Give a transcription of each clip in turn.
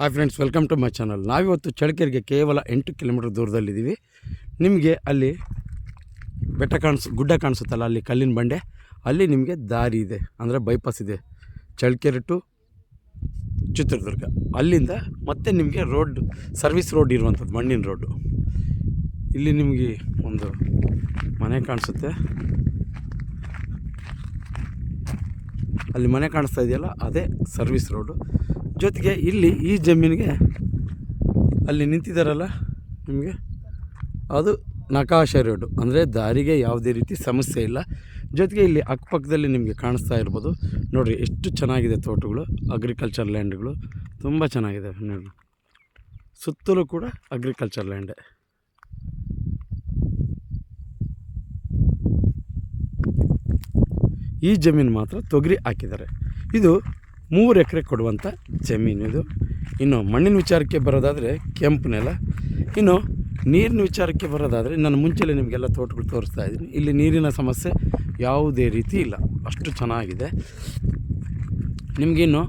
Hi friends welcome to my channel ನಾವಿವತ್ತು ಚಳ್ಳಕೆರೆಗೆ ಕೇವಲ ಎಂಟು ಕಿಲೋಮೀಟರ್ ದೂರದಲ್ಲಿದ್ದೀವಿ. ನಿಮಗೆ ಅಲ್ಲಿ ಬೆಟ್ಟ ಕಾಣಿಸ್, ಗುಡ್ಡ ಕಾಣಿಸುತ್ತಲ್ಲ, ಅಲ್ಲಿ ಕಲ್ಲಿನ ಬಂಡೆ, ಅಲ್ಲಿ ನಿಮಗೆ ದಾರಿ ಇದೆ, ಅಂದರೆ ಬೈಪಾಸ್ ಇದೆ. ಚಳ್ಳಕೆರೆ ಟು ಚಿತ್ರದುರ್ಗ. ಅಲ್ಲಿಂದ ಮತ್ತೆ ನಿಮಗೆ ರೋಡ್ ಸರ್ವಿಸ್ ರೋಡ್ ಇರುವಂಥದ್ದು, ಮಣ್ಣಿನ ರೋಡು ಇಲ್ಲಿ ನಿಮಗೆ ಒಂದು ಮನೆ ಕಾಣಿಸುತ್ತೆ. ಅಲ್ಲಿ ಮನೆ ಕಾಣಿಸ್ತಾ ಇದೆಯಲ್ಲ, ಅದೇ ಸರ್ವಿಸ್ ರೋಡು ಜೊತೆಗೆ ಇಲ್ಲಿ ಈ ಜಮೀನಿಗೆ ಅಲ್ಲಿ ನಿಂತಿದ್ದಾರಲ್ಲ ನಿಮಗೆ? ಅದು ನಕಾಶ ರೋಡು. ಅಂದರೆ ದಾರಿಗೆ ಯಾವುದೇ ರೀತಿ ಸಮಸ್ಯೆ ಇಲ್ಲ. ಜೊತೆಗೆ ಇಲ್ಲಿ ಅಕ್ಕಪಕ್ಕದಲ್ಲಿ ನಿಮಗೆ ಕಾಣಿಸ್ತಾ ಇರ್ಬೋದು. ನೋಡಿರಿ, ಎಷ್ಟು ಚೆನ್ನಾಗಿದೆ ತೋಟಗಳು ಅಗ್ರಿಕಲ್ಚರ್ ಲ್ಯಾಂಡ್ಗಳು ತುಂಬ ಚೆನ್ನಾಗಿದೆ ನೋಡಿ ಸುತ್ತಲೂ ಕೂಡ ಅಗ್ರಿಕಲ್ಚರ್ ಲ್ಯಾಂಡೇ ಈ ಜಮೀನು ಮಾತ್ರ ತೊಗರಿ ಹಾಕಿದ್ದಾರೆ. ಇದು ಮೂರು ಎಕರೆ ಕೊಡುವಂಥ ಜಮೀನು ಇದು. ಇನ್ನು ಮಣ್ಣಿನ ವಿಚಾರಕ್ಕೆ ಬರೋದಾದರೆ ಕೆಂಪು ನೆಲ. ಇನ್ನು ನೀರಿನ ವಿಚಾರಕ್ಕೆ ಬರೋದಾದರೆ ನಾನು ಮುಂಚೆಲೆ ನಿಮಗೆಲ್ಲ ತೋಟಗಳು ತೋರಿಸ್ತಾ ಇದ್ದೀನಿ. ಇಲ್ಲಿ ನೀರಿನ ಸಮಸ್ಯೆ ಯಾವುದೇ ರೀತಿ ಇಲ್ಲ. ಅಷ್ಟು ಚೆನ್ನಾಗಿದೆ. ನಿಮಗಿನ್ನು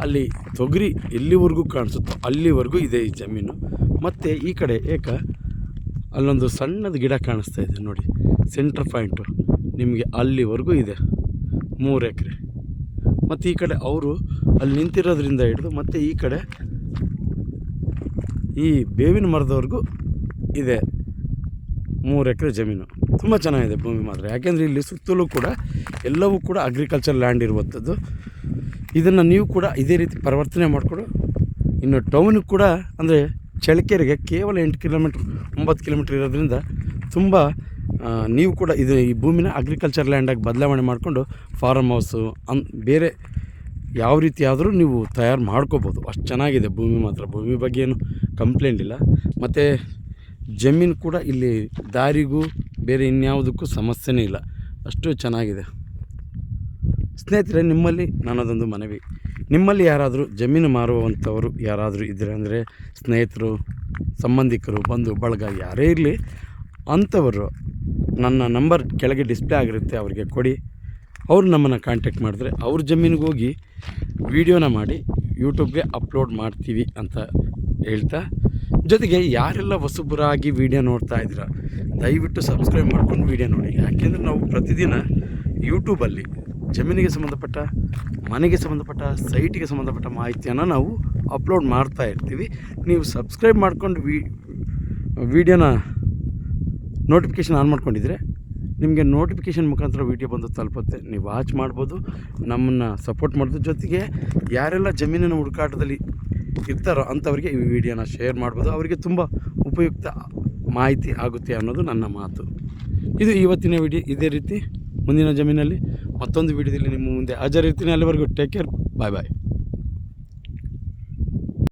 ಅಲ್ಲಿ ತೊಗರಿ ಎಲ್ಲಿವರೆಗೂ ಕಾಣಿಸುತ್ತೋ ಅಲ್ಲಿವರೆಗೂ ಇದೆ ಈ ಜಮೀನು. ಮತ್ತು ಈ ಕಡೆ ಏಕ ಅಲ್ಲೊಂದು ಸಣ್ಣದು ಗಿಡ ಕಾಣಿಸ್ತಾ ಇದೆ ನೋಡಿ. ಸೆಂಟ್ರ್ ಪಾಯಿಂಟು ನಿಮಗೆ ಅಲ್ಲಿವರೆಗೂ ಇದೆ. ಮೂರು ಎಕರೆ. ಮತ್ತು ಈ ಕಡೆ ಅವರು ಅಲ್ಲಿ ನಿಂತಿರೋದ್ರಿಂದ ಹಿಡಿದು ಮತ್ತು ಈ ಕಡೆ ಈ ಬೇವಿನ ಮರದವರೆಗೂ ಇದೆ ಮೂರು ಎಕರೆ ಜಮೀನು. ತುಂಬ ಚೆನ್ನಾಗಿದೆ ಭೂಮಿ ಮಾತ್ರ. ಯಾಕೆಂದರೆ ಇಲ್ಲಿ ಸುತ್ತಲೂ ಕೂಡ ಎಲ್ಲವೂ ಕೂಡ ಅಗ್ರಿಕಲ್ಚರ್ ಲ್ಯಾಂಡ್ ಇರುವಂಥದ್ದು. ಇದನ್ನು ನೀವು ಕೂಡ ಇದೇ ರೀತಿ ಪರಿವರ್ತನೆ ಮಾಡಿಕೊಡು ಇನ್ನು ಟೌನಿಗೆ ಕೂಡ ಅಂದರೆ ಚಳ್ಳಕೆರೆಗೆ ಕೇವಲ ಎಂಟು ಕಿಲೋಮೀಟ್ರ್ ಒಂಬತ್ತು ಕಿಲೋಮೀಟ್ರ್ ಇರೋದ್ರಿಂದ ತುಂಬ ನೀವು ಕೂಡ ಇದು ಈ ಭೂಮಿನ ಅಗ್ರಿಕಲ್ಚರ್ ಲ್ಯಾಂಡಾಗಿ ಬದಲಾವಣೆ ಮಾಡಿಕೊಂಡು ಫಾರಮ್ ಹೌಸು ಅನ್, ಬೇರೆ ಯಾವ ರೀತಿ ಆದರೂ ನೀವು ತಯಾರು ಮಾಡ್ಕೋಬೋದು. ಅಷ್ಟು ಚೆನ್ನಾಗಿದೆ ಭೂಮಿ ಮಾತ್ರ. ಭೂಮಿ ಬಗ್ಗೆ ಏನು ಕಂಪ್ಲೇಂಟ್ ಇಲ್ಲ. ಮತ್ತು ಜಮೀನು ಕೂಡ ಇಲ್ಲಿ ದಾರಿಗೂ ಬೇರೆ ಇನ್ಯಾವುದಕ್ಕೂ ಸಮಸ್ಯೆನೇ ಇಲ್ಲ. ಅಷ್ಟು ಚೆನ್ನಾಗಿದೆ. ಸ್ನೇಹಿತರೆ, ನಿಮ್ಮಲ್ಲಿ ನನ್ನದೊಂದು ಮನವಿ. ನಿಮ್ಮಲ್ಲಿ ಯಾರಾದರೂ ಜಮೀನು ಮಾರುವಂಥವರು ಯಾರಾದರೂ ಇದ್ದರೆ ಅಂದರೆ ಸ್ನೇಹಿತರು, ಸಂಬಂಧಿಕರು, ಬಂಧು, ಬಳಗ ಯಾರೇ ಇರಲಿ, ಅಂಥವರು ನನ್ನ ನಂಬರ್ ಕೆಳಗೆ ಡಿಸ್ಪ್ಲೇ ಆಗಿರುತ್ತೆ, ಅವರಿಗೆ ಕೊಡಿ. ಅವರು ನಮ್ಮನ್ನು ಕಾಂಟ್ಯಾಕ್ಟ್ ಮಾಡಿದ್ರೆ ಅವ್ರ ಜಮೀನಿಗೆ ಹೋಗಿ ವೀಡಿಯೋನ ಮಾಡಿ ಯೂಟ್ಯೂಬ್ಗೆ ಅಪ್ಲೋಡ್ ಮಾಡ್ತೀವಿ ಅಂತ ಹೇಳ್ತಾ, ಜೊತೆಗೆ ಯಾರೆಲ್ಲ ಹೊಸಬರಾಗಿ ವೀಡಿಯೋ ನೋಡ್ತಾ ಇದ್ದೀರಾ, ದಯವಿಟ್ಟು ಸಬ್ಸ್ಕ್ರೈಬ್ ಮಾಡ್ಕೊಂಡು ವೀಡಿಯೋ ನೋಡಿ. ಯಾಕೆಂದರೆ ನಾವು ಪ್ರತಿದಿನ ಯೂಟ್ಯೂಬಲ್ಲಿ ಜಮೀನಿಗೆ ಸಂಬಂಧಪಟ್ಟ, ಮನೆಗೆ ಸಂಬಂಧಪಟ್ಟ ಸೈಟಿಗೆ ಸಂಬಂಧಪಟ್ಟ ಮಾಹಿತಿಯನ್ನು ನಾವು ಅಪ್ಲೋಡ್ ಮಾಡ್ತಾ ಇರ್ತೀವಿ. ನೀವು ಸಬ್ಸ್ಕ್ರೈಬ್ ಮಾಡ್ಕೊಂಡು ವಿ ವೀಡಿಯೋನ ನೋಟಿಫಿಕೇಷನ್ ಆನ್ ಮಾಡ್ಕೊಂಡಿದ್ರೆ ನಿಮಗೆ ನೋಟಿಫಿಕೇಷನ್ ಮುಖಾಂತರ ವೀಡಿಯೋ ಬಂದು ತಲುಪುತ್ತೆ. ನೀವು ವಾಚ್ ಮಾಡ್ಬೋದು, ನಮ್ಮನ್ನು ಸಪೋರ್ಟ್ ಮಾಡೋದ್ರ ಜೊತೆಗೆ ಯಾರೆಲ್ಲ ಜಮೀನಿನ ಹುಡುಕಾಟದಲ್ಲಿ ಇರ್ತಾರೋ ಅಂಥವ್ರಿಗೆ ಈ ವಿಡಿಯೋನ ಶೇರ್ ಮಾಡ್ಬೋದು. ಅವರಿಗೆ ತುಂಬ ಉಪಯುಕ್ತ ಮಾಹಿತಿ ಆಗುತ್ತೆ ಅನ್ನೋದು ನನ್ನ ಮಾತು. ಇದು ಇವತ್ತಿನ ವಿಡಿಯೋ ಇದೇ ರೀತಿ ಮುಂದಿನ ಜಮೀನಲ್ಲಿ ಮತ್ತೊಂದು ವಿಡಿಯೋದಲ್ಲಿ ನಿಮ್ಮ ಮುಂದೆ ಹಾಜರಿರ್ತೀನಿ. ಅಲ್ಲಿವರೆಗೂ ಟೇಕ್ ಕೇರ್ ಬಾಯ್ ಬಾಯ್